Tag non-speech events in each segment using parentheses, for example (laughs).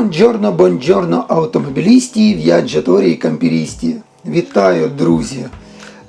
Бонджорно, бонджорно, автомобілісті, в'яджаторі і кампірісті. Вітаю, друзі!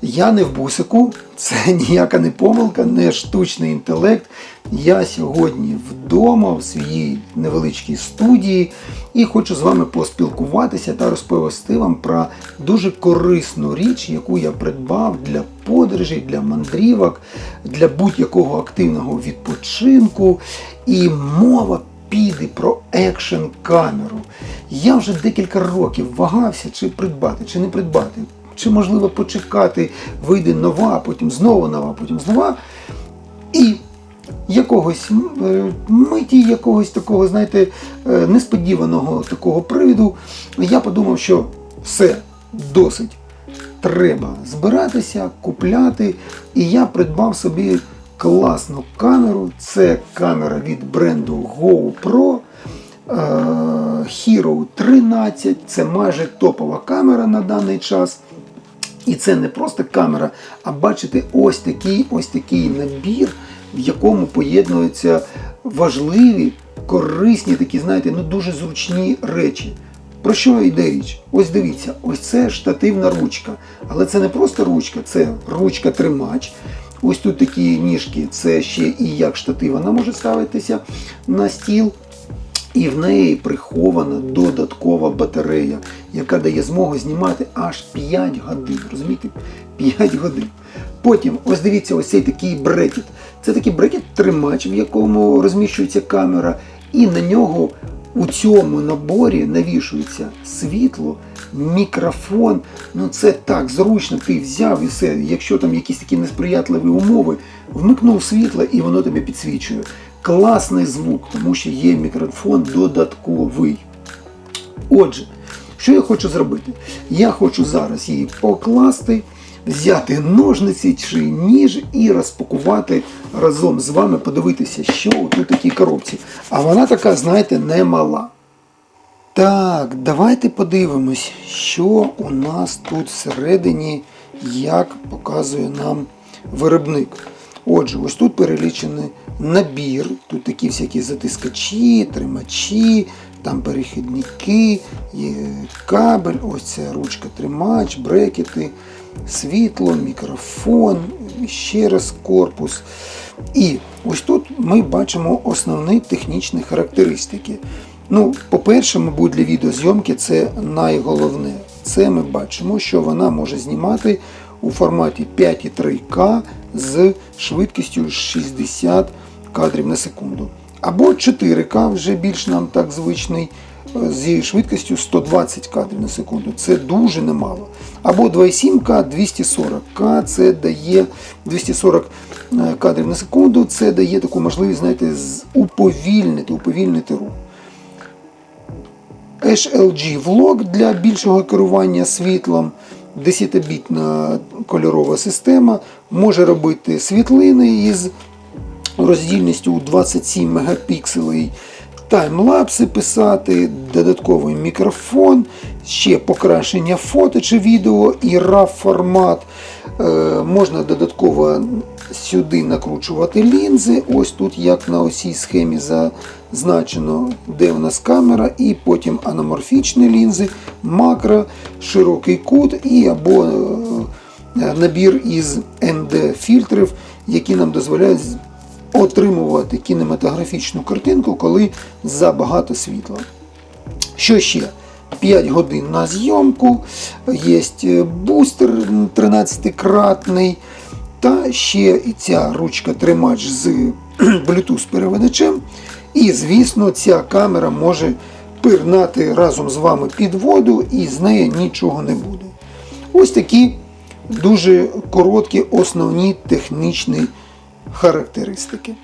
Я не в бусику, це (laughs) ніяка не помилка, не штучний інтелект. Я сьогодні вдома в своїй невеличкій студії і хочу з вами поспілкуватися та розповісти вам про дуже корисну річ, яку я придбав для подорожей, для мандрівок, для будь-якого активного відпочинку. І мова піде про екшн камеру. Я вже декілька років вагався, чи придбати, чи не придбати, чи можливо почекати, вийде нова, потім знову нова, потім нова. І якогось е, миті, якогось такого, знаєте, е, несподіваного такого привіду, я подумав, що все досить. Треба збиратися, купляти. І я придбав собі класну камеру. Це камера від бренду GoPro е, Hero 13. Це майже топова камера на даний час. І це не просто камера, а бачите, ось такий ось такий набір, в якому поєднуються важливі, корисні, такі, знаєте, ну дуже зручні речі. Про що йде річ? Ось дивіться, ось це штативна ручка. Але це не просто ручка, це ручка-тримач. Ось тут такі ніжки, це ще і як штатив, вона може ставитися на стіл. І в неї прихована додаткова батарея, яка дає змогу знімати аж 5 годин. Розумієте? 5 годин. Потім, ось дивіться, ось цей такий брекет. Це такий брекет-тримач, в якому розміщується камера, і на нього у цьому наборі навішується світло, мікрофон. Ну це так зручно, ти взяв і все. Якщо там якісь такі несприятливі умови, вмикнув світло і воно тобі підсвічує. Класний звук, тому що є мікрофон додатковий. Отже, що я хочу зробити? Я хочу зараз її покласти, взяти ножниці чи ніж і розпакувати разом з вами, подивитися, що тут такій коробці. А вона така, знаєте, немала. Так, давайте подивимось, що у нас тут всередині, як показує нам виробник. Отже, ось тут перелічений набір, тут такі всякі затискачі, тримачі, там перехідники, кабель, ось це ручка тримач, брекети, світло, мікрофон, ще раз корпус. І ось тут ми бачимо основні технічні характеристики. Ну, по-перше, мабуть, для відеозйомки це найголовне. Це ми бачимо, що вона може знімати у форматі 5,3К з швидкістю 60 кадрів на секунду. Або 4К, вже більш нам так звичний, з швидкістю 120 кадрів на секунду. Це дуже немало. Або 2,7К, 240К, це дає 240 кадрів на секунду, це дає таку можливість, знаєте, уповільнити, уповільнити рух. HLG Vlog для більшого керування світлом. 10-бітна кольорова система може робити світлини із роздільністю у 27 мегапікселей, таймлапси писати, додатковий мікрофон, ще покращення фото чи відео і RAW формат. Е, можна додатково сюди накручувати лінзи. Ось тут, як на осій схемі зазначено, де у нас камера, і потім аноморфічні лінзи, макро, широкий кут і або е, набір із ND-фільтрів, які нам дозволяють отримувати кінематографічну картинку, коли забагато світла. Що ще? 5 годин на зйомку, є бустер 13-кратний, та ще і ця ручка тримач з (clears throat) Bluetooth-переведачем. І, звісно, ця камера може пирнати разом з вами під воду, і з неї нічого не буде. Ось такі дуже короткі основні технічні характеристики.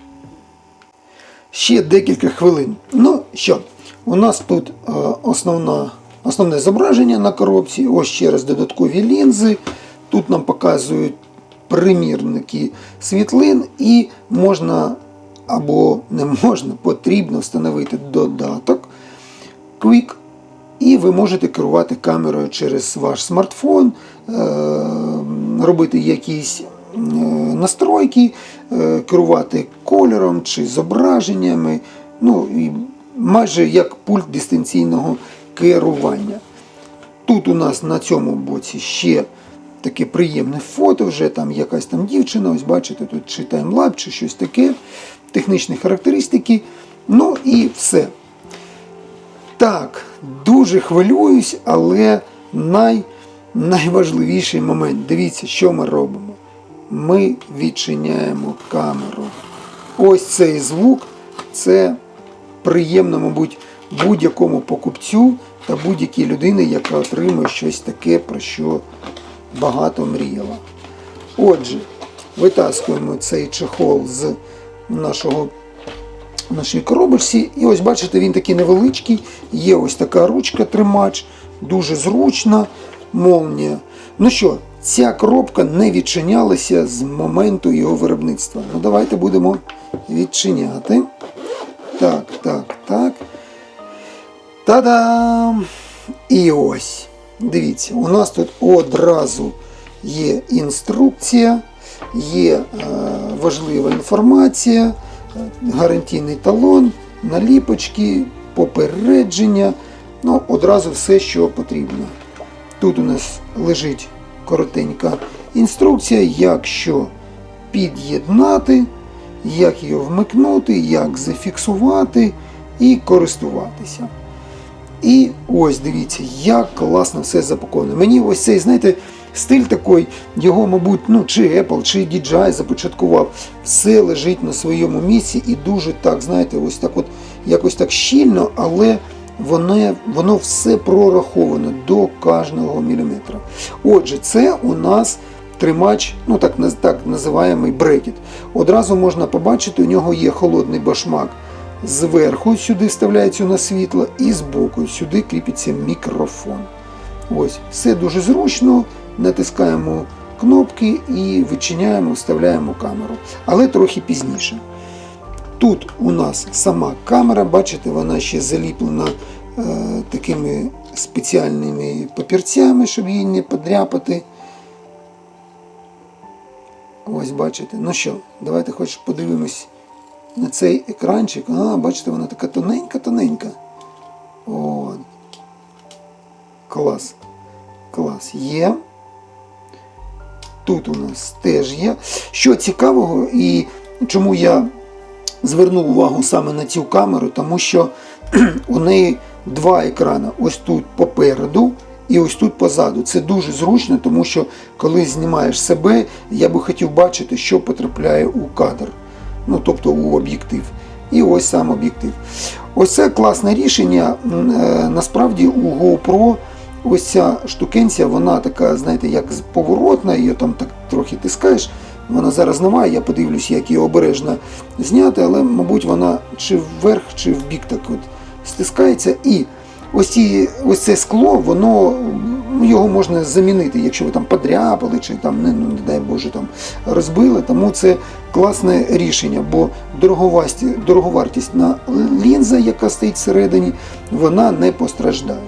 Ще декілька хвилин. Ну що, у нас тут е, основна, основне зображення на коробці, ось ще раз додаткові лінзи. Тут нам показують примірники світлин, і можна або не можна, потрібно встановити додаток Quick. І ви можете керувати камерою через ваш смартфон, е, робити якісь е, настройки, е, керувати кольором чи зображеннями. Ну і майже як пульт дистанційного керування. Тут у нас на цьому боці ще таке приємне фото, вже там якась там дівчина, ось бачите, тут чи таймлап, чи щось таке, технічні характеристики. Ну і все. Так, дуже хвилююсь, але най, найважливіший момент. Дивіться, що ми робимо. Ми відчиняємо камеру. Ось цей звук це приємно, мабуть, будь-якому покупцю та будь-якій людині, яка отримує щось таке, про що багато мріяла. Отже, витаскуємо цей чехол з нашого нашій коробочці. І ось бачите, він такий невеличкий. Є ось така ручка тримач, дуже зручна, молнія. Ну що, ця коробка не відчинялася з моменту його виробництва. Ну давайте будемо відчиняти. Так, так, так. Та-дам! І ось. Дивіться, у нас тут одразу є інструкція, є е, важлива інформація, гарантійний талон, наліпочки, попередження. Ну, одразу все, що потрібно. Тут у нас лежить коротенька інструкція, як що під'єднати, як його вмикнути, як зафіксувати і користуватися. І ось дивіться, як класно все запаковано. Мені ось цей, знаєте, стиль такий, його, мабуть, ну, чи Apple, чи DJI започаткував. Все лежить на своєму місці і дуже так, знаєте, ось так от якось так щільно, але воно, воно все прораховано до кожного міліметра. Отже, це у нас тримач, ну так, так називаємий брекет. Одразу можна побачити, у нього є холодний башмак. Зверху сюди вставляється на світло, і збоку сюди кріпиться мікрофон. Ось, все дуже зручно. Натискаємо кнопки і відчиняємо, вставляємо камеру. Але трохи пізніше. Тут у нас сама камера, бачите, вона ще заліплена е, такими спеціальними папірцями, щоб її не подряпати. Ось бачите. Ну що, давайте хоч подивимось на цей екранчик. А, бачите, вона така тоненька-тоненька. О, клас. Клас. Є. Тут у нас теж є. Що цікавого, і чому я звернув увагу саме на цю камеру, тому що (clears throat) у неї два екрани. Ось тут попереду і ось тут позаду. Це дуже зручно, тому що коли знімаєш себе, я би хотів бачити, що потрапляє у кадр. Ну, тобто у об'єктив. І ось сам об'єктив. Ось це класне рішення. Е, Насправді у GoPro ось ця штукенція, вона така, знаєте, як поворотна, її там так трохи тискаєш. Вона зараз немає, я подивлюсь, як її обережно зняти, але, мабуть, вона чи вверх, чи в бік так от стискається. І ось, ці, ось це скло, воно його можна замінити, якщо ви там подряпали, чи там, не, ну, не дай Боже, там розбили. Тому це класне рішення, бо дороговартісна лінза, яка стоїть всередині, вона не постраждає.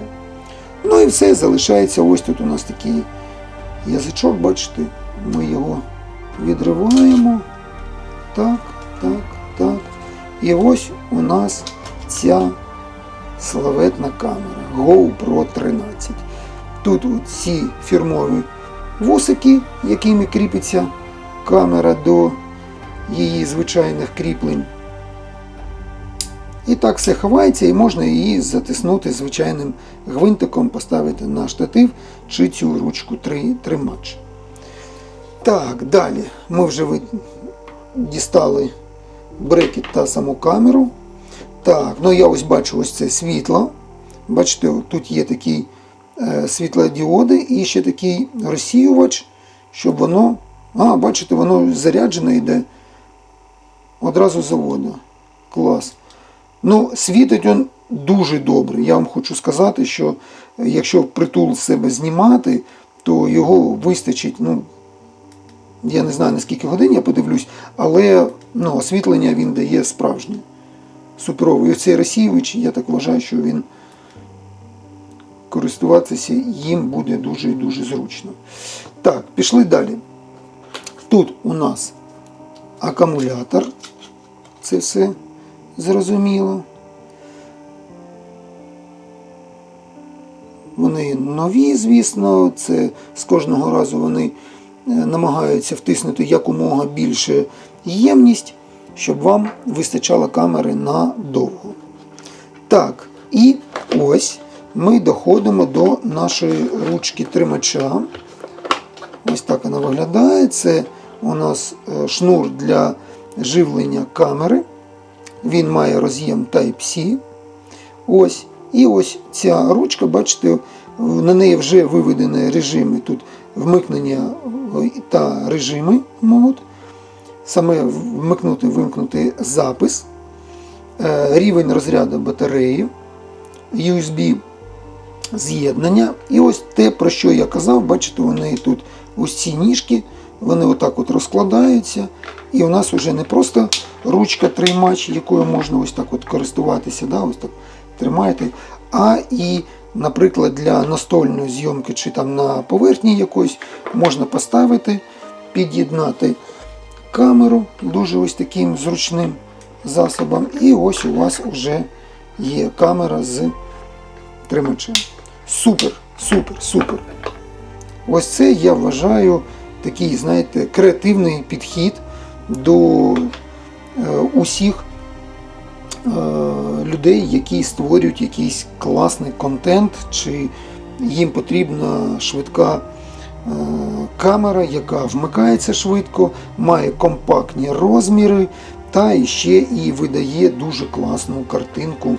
Ну і все, залишається ось тут у нас такий язичок, бачите, ми його відриваємо. Так, так, так. І ось у нас ця славетна камера GoPro 13. Тут ці фірмові вусики, якими кріпиться камера до її звичайних кріплень. І так все ховається, і можна її затиснути звичайним гвинтиком, поставити на штатив чи цю ручку тримач. Так, далі ми вже дістали брекет та саму камеру. Так, ну я ось бачу ось це світло. Бачите, тут є такий е, світлодіоди і ще такий розсіювач, щоб воно. А, бачите, воно заряджене йде одразу заводу. Клас. Ну, світить він дуже добре. Я вам хочу сказати, що якщо притул з себе знімати, то його вистачить, ну, я не знаю, наскільки годин я подивлюсь, але ну, освітлення він дає справжнє. Суперовий. Оцей розсіювач, я так вважаю, що він користуватися їм буде дуже і дуже зручно. Так, пішли далі. Тут у нас акумулятор. Це все зрозуміло. Вони нові, звісно, це з кожного разу вони намагаються втиснути якомога більше ємність, щоб вам вистачало камери на довго. Так, і ось ми доходимо до нашої ручки тримача. Ось так вона виглядає. Це у нас е, шнур для живлення камери. Він має роз'єм Type-C. Ось. І ось ця ручка, бачите, на неї вже виведені режими тут вмикнення та режими мод. Саме вмикнути, вимкнути запис, е, рівень розряду батареї, USB з'єднання. І ось те, про що я казав, бачите, вони тут ось ці ніжки, вони отак от розкладаються. І у нас вже не просто ручка тримач, якою можна ось так от користуватися, да, ось так тримаєте, а і, наприклад, для настольної зйомки чи там на поверхні якоїсь можна поставити, під'єднати камеру дуже ось таким зручним засобом. І ось у вас вже є камера з тримачем. Супер, супер, супер. Ось це я вважаю такий, знаєте, креативний підхід до е, усіх людей, які створюють якийсь класний контент, чи їм потрібна швидка е, камера, яка вмикається швидко, має компактні розміри та ще і видає дуже класну картинку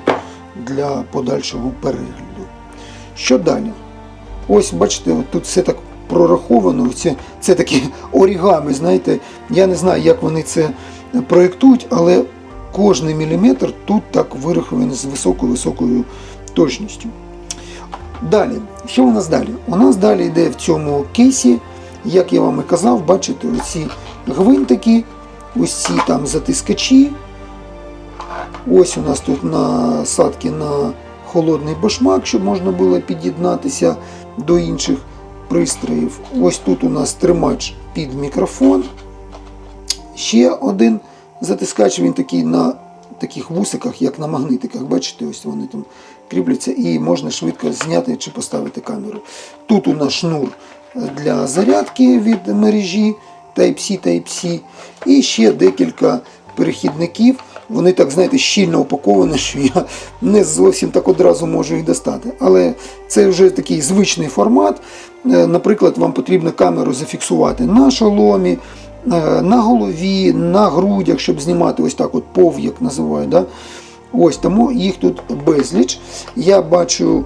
для подальшого перегляду. Що далі? Ось, бачите, тут все так прораховано. Це, це такі (laughs) орігами, знаєте, я не знаю, як вони це проєктують, але кожний міліметр тут так вирахований з високою-високою точністю. Далі, що у нас далі? У нас далі йде в цьому кейсі, як я вам і казав, бачите, оці гвинтики, ось ці там затискачі. Ось у нас тут насадки на холодний башмак, щоб можна було під'єднатися до інших пристроїв. Ось тут у нас тримач під мікрофон. Ще один затискач, він такий на таких вусиках, як на магнитиках. Бачите, ось вони там кріпляться і можна швидко зняти чи поставити камеру. Тут у нас шнур для зарядки від мережі Type-C, Type-C. І ще декілька перехідників. Вони так, знаєте, щільно упаковані, (laughs) що я не зовсім так одразу можу їх достати. Але це вже такий звичний формат. Е, Наприклад, вам потрібно камеру зафіксувати на шоломі, на голові, на грудях, щоб знімати ось так от пов, як називають. Да? Ось тому їх тут безліч. Я бачу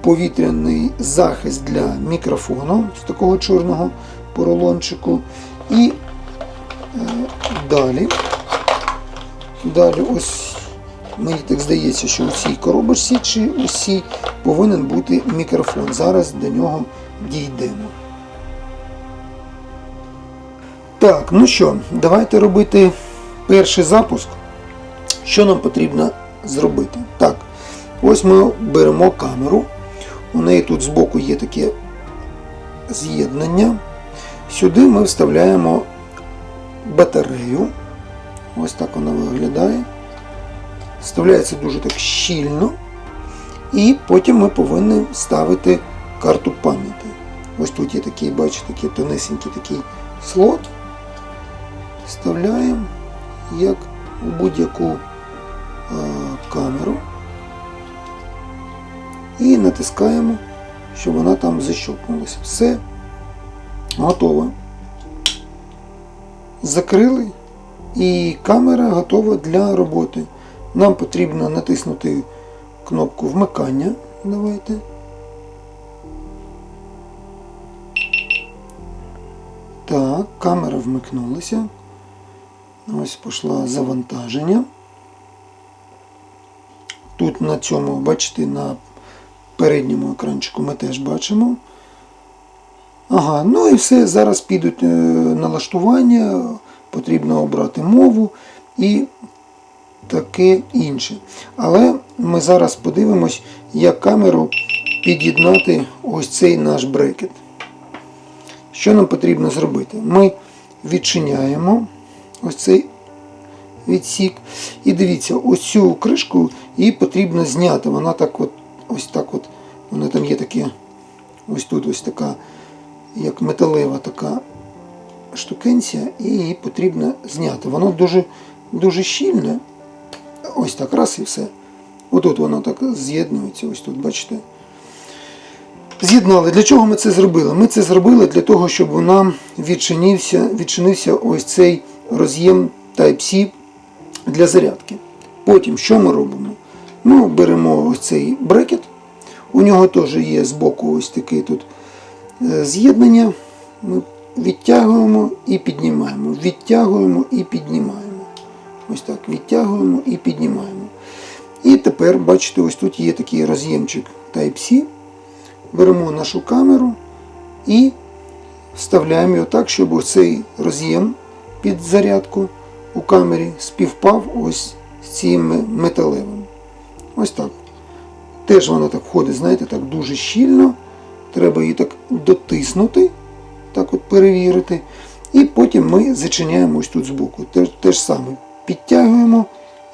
повітряний захист для мікрофону з такого чорного поролончику. І е, далі. Далі ось мені так здається, що у цій коробочці чи усій повинен бути мікрофон. Зараз до нього дійдемо. Так, ну що, давайте робити перший запуск. Що нам потрібно зробити? Так, ось ми беремо камеру. У неї тут збоку є таке з'єднання. Сюди ми вставляємо батарею. Ось так вона виглядає. Вставляється дуже так щільно. І потім ми повинні ставити карту пам'яті. Ось тут є такий, бачите, такий тонесенький такий слот. Вставляємо як у будь-яку е, камеру. І натискаємо, щоб вона там защелкнулася. Все готово. Закрили. І камера готова для роботи. Нам потрібно натиснути кнопку вмикання. Давайте. Так, камера вмикнулася. Ось пішло завантаження. Тут на цьому, бачите, на передньому екранчику ми теж бачимо. Ага, ну і все. Зараз підуть е, налаштування потрібно обрати мову і таке інше. Але ми зараз подивимось, як камеру під'єднати ось цей наш брекет. Що нам потрібно зробити? Ми відчиняємо ось цей відсік. І дивіться, ось цю кришку її потрібно зняти. Вона так от, ось так от Вона там є таке, ось тут ось така, як металева така штукенція, і її потрібно зняти. Воно дуже, дуже щільне. Ось так раз і все. Отут воно так з'єднується, ось тут, бачите. З'єднали. Для чого ми це зробили? Ми це зробили для того, щоб нам відчинився, відчинився ось цей роз'єм Type-C для зарядки. Потім що ми робимо? Ми беремо ось цей брекет. У нього теж є збоку ось таке тут е, з'єднання. Ми відтягуємо і піднімаємо. Відтягуємо і піднімаємо. Ось так, відтягуємо і піднімаємо. І тепер, бачите, ось тут є такий роз'ємчик Type-C. Беремо нашу камеру і вставляємо його так, щоб цей роз'єм під зарядку у камері співпав ось з цим металевим. Ось так. Теж вона так входить, знаєте, так дуже щільно. Треба її так дотиснути, так от перевірити. І потім ми зачиняємо ось тут збоку. Те, те ж саме підтягуємо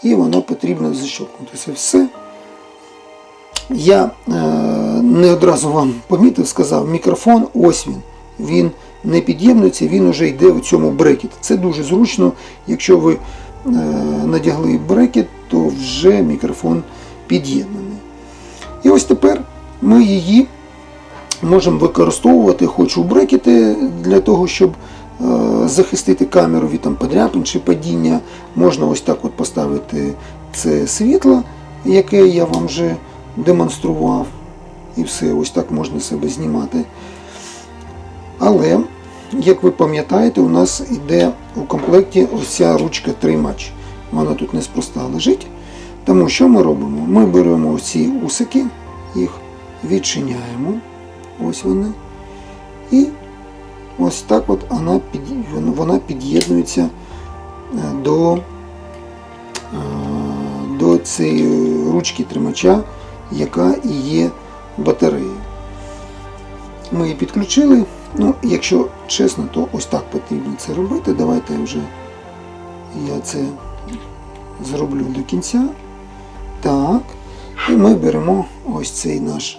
і воно потрібно защелкнутися. Все. Я е, не одразу вам помітив, сказав, мікрофон, ось він. Він не під'єднується, він вже йде у цьому брекет. Це дуже зручно. Якщо ви е, надягли брекет, то вже мікрофон під'єднаний. І ось тепер ми її можемо використовувати хоч у брекети для того, щоб е, захистити камеру від там, подряпин чи падіння. Можна ось так от поставити це світло, яке я вам вже демонстрував. І все, ось так можна себе знімати. Але, як ви пам'ятаєте, у нас йде у комплекті ось ця ручка тримач. Вона тут неспроста лежить. Тому що ми робимо? Ми беремо ці усики, їх відчиняємо. Ось вони. І ось так от вона, під, вона під'єднується е, до, е, до цієї ручки тримача, яка і є батареєю. Ми її підключили. Ну, якщо чесно, то ось так потрібно це робити. Давайте вже я це зроблю до кінця. Так. І ми беремо ось цей наш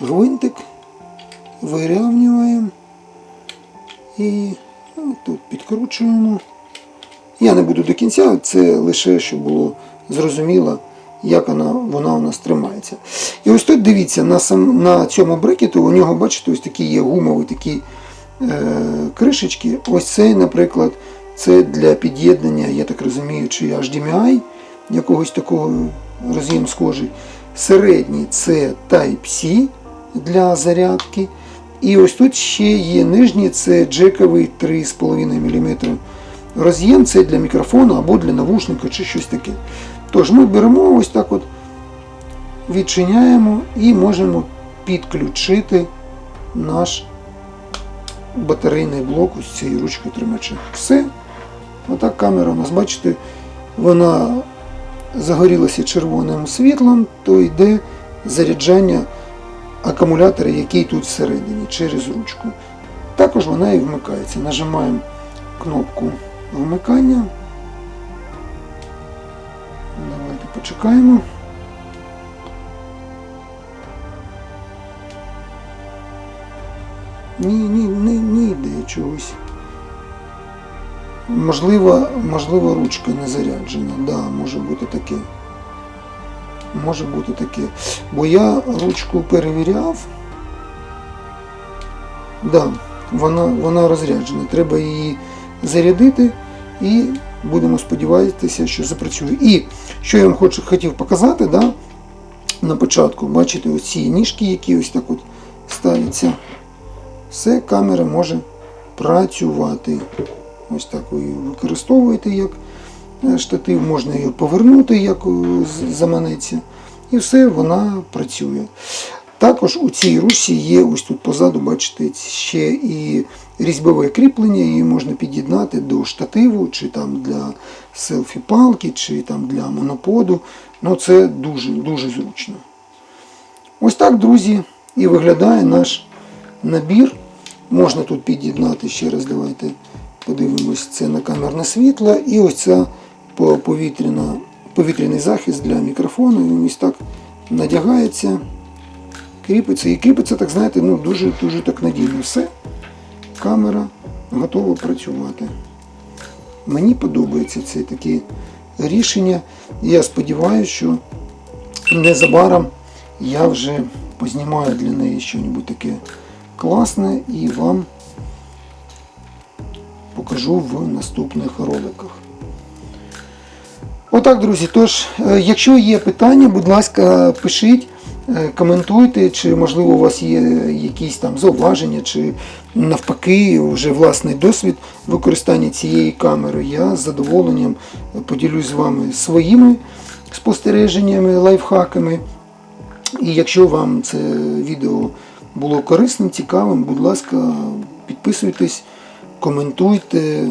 гвинтик, вирівнюємо і ну, тут підкручуємо. Я не буду до кінця, це лише щоб було зрозуміло, як вона, вона у нас тримається. І ось тут дивіться, на сам, на цьому брекету у нього, бачите, ось такі є гумові такі е, кришечки. Ось цей, наприклад, це для під'єднання, я так розумію, чи HDMI, якогось такого роз'єм схожий. Середній це Type-C для зарядки. І ось тут ще є нижній, це джековий 3,5 мм роз'єм, це для мікрофону або для навушника чи щось таке. Тож ми беремо ось так от, відчиняємо і можемо підключити наш батарейний блок ось цією ручкою тримача. Все. Отак камера у нас, бачите, вона загорілася червоним світлом, то йде заряджання акумулятора, який тут всередині, через ручку. Також вона і вмикається. Нажимаємо кнопку вмикання. Почекаємо. Ні, ні, не, не йде чогось. Можливо, можливо, ручка не заряджена. Да, може бути таке. Може бути таке. Бо я ручку перевіряв. Да, вона, вона розряджена. Треба її зарядити і будемо сподіватися, що запрацює. І що я вам хочу, хотів показати, да, на початку, бачите, ось ці ніжки, які ось так от ставляться. Все, камера може працювати. Ось так ви використовуєте як е, штатив, можна її повернути, як е, заманеться. І все, вона працює. Також у цій ручці є ось тут позаду, бачите, ще і різьбове кріплення, її можна під'єднати до штативу, чи там для селфі-палки, чи там для моноподу. Ну це дуже дуже зручно. Ось так, друзі, і виглядає наш набір. Можна тут під'єднати ще раз, давайте подивимось, це на камерне світло. І ось ця повітряна, повітряний захист для мікрофону. Він ось так надягається. кріпиться. І кріпиться, так знаєте, ну дуже дуже так надійно. Все. Камера готова працювати. Мені подобається це таке рішення. Я сподіваюся, що незабаром я вже познімаю для неї щось таке класне і вам покажу в наступних роликах. Отак, друзі. Тож, е, якщо є питання, будь ласка, пишіть, коментуйте, чи можливо у вас є якісь там зауваження, чи навпаки, вже власний досвід використання цієї камери. Я з задоволенням поділюсь з вами своїми спостереженнями, лайфхаками. І якщо вам це відео було корисним, цікавим, будь ласка, підписуйтесь, коментуйте, е,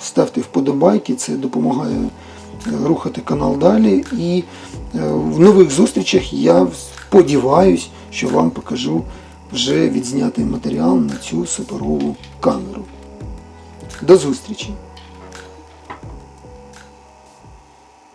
ставте вподобайки, це допомагає е, рухати канал далі. І е, в нових зустрічах я сподіваюся, що вам покажу вже відзнятий матеріал на цю суперову камеру. До зустрічі!